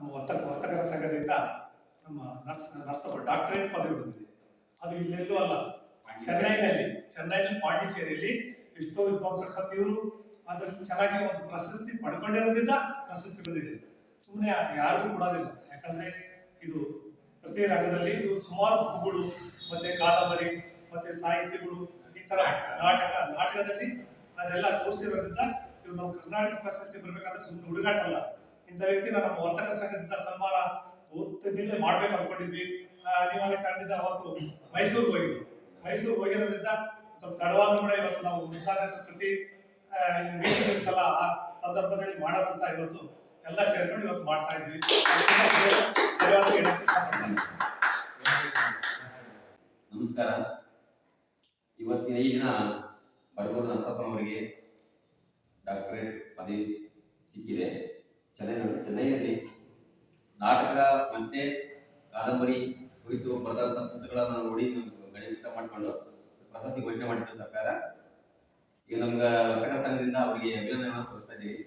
ನಮ್ಮ ವರ್ತಕ, ವರ್ತಕರ ಸಂಘದಿಂದ ನಮ್ಮ ನರ್ಸ್ ನರ್ಸ್ ಡಾಕ್ಟರೇಟ್ ಪದವಿ ಬಂದಿದೆ. ಅದು ಇಲ್ಲೆಲ್ಲೂ ಅಲ್ಲ. ಚೆನ್ನೈನಲ್ಲಿ ಚೆನ್ನೈನಲ್ಲಿ ಪಾಂಡಿಚೇರಿಯಲ್ಲಿ ಎಷ್ಟೋ ವಿದ್ವಾಂಸರ ಕತಿಯವರು ಅದ್ರಲ್ಲಿ ಚೆನ್ನಾಗಿ ಒಂದು ಪ್ರಶಸ್ತಿ ಪಡ್ಕೊಂಡಿರೋದ್ರಿಂದ ಪ್ರಶಸ್ತಿ ಬಂದಿದೆ. ಸುಮ್ಮನೆ ಯಾರಿಗೂ ಕೊಡೋದಿಲ್ಲ. ಯಾಕಂದ್ರೆ ಇದು ಪ್ರತಿ ರಂಗದಲ್ಲಿ ಇದು ಸುಮಾರು ಬುಕ್ಗಳು ಮತ್ತೆ ಕಾದಂಬರಿ, ಮತ್ತೆ ಸಾಹಿತ್ಯಗಳು ಈ ತರ ನಾಟಕ, ನಾಟಕದಲ್ಲಿ ಅದೆಲ್ಲ ತೋರಿಸಿರೋದ್ರಿಂದ ಇವ್ರು ನಾವು ಕರ್ನಾಟಕ ಪ್ರಶಸ್ತಿ ಬರ್ಬೇಕಾದ್ರೆ ಸುಮ್ಮನೆ ಹುಡುಗಾಟ ಅಲ್ಲ. ಇಂಥ ವ್ಯಕ್ತಿ ನಮ್ಮ ವರ್ತಕ ಸಂಘದಿಂದ ಸನ್ಮಾನ ಓದ್ತಿದ್ದಿಲ್ಲೇ ಮಾಡ್ಬೇಕು ಅಂದ್ಕೊಂಡಿದ್ವಿ. ನೀವು ಕರೆದಿದ್ದ ಅವತ್ತು ಮೈಸೂರಿಗೆ ಹೋಗಿದ್ವಿ. ಮೈಸೂರು ಹೋಗಿರೋದ್ರಿಂದ ಸ್ವಲ್ಪ ತಡವಾದ ಕೂಡ ಇವತ್ತು ನಾವು ಮುಂತಾದ ಕೃತಿ ಇರ್ತಲ್ಲ ಆ ಸಂದರ್ಭದಲ್ಲಿ ಮಾಡೋದಂತ ಇವತ್ತು ಎಲ್ಲ ಸೇರ್ಕೊಂಡು ಇವತ್ತು ಮಾಡ್ತಾ ಇಷ್ಟಪಡ್ತೀನಿ. ನಮಸ್ಕಾರ. ಇವತ್ತಿನ ಈ ದಿನ ಬಡಗೂರು ನರಸಪ್ಪನವರಿಗೆ ಡಾಕ್ಟರೇಟ್ ಪದವಿ ಸಿಕ್ಕಿದೆ. ಚೆನ್ನೈ ಚೆನ್ನೈನಲ್ಲಿ ನಾಟಕ ಮತ್ತೆ ಕಾದಂಬರಿ ಕುರಿತು ಬರೆದಂಥ ಪುಸ್ತಕಗಳನ್ನ ನೋಡಿ ಗಣಿತ ಮಾಡಿಕೊಂಡು ಪ್ರಶಸ್ತಿ ಘೋಷಣೆ ಮಾಡಿತ್ತು ಸರ್ಕಾರ. ಈಗ ನಮ್ಗೆ ವರ್ತಕರ ಸಂಘದಿಂದ ಅವರಿಗೆ ಅಭಿನಂದನೆಗಳನ್ನು ಸಲ್ಲಿಸ್ತಾ ಇದ್ದೀವಿ.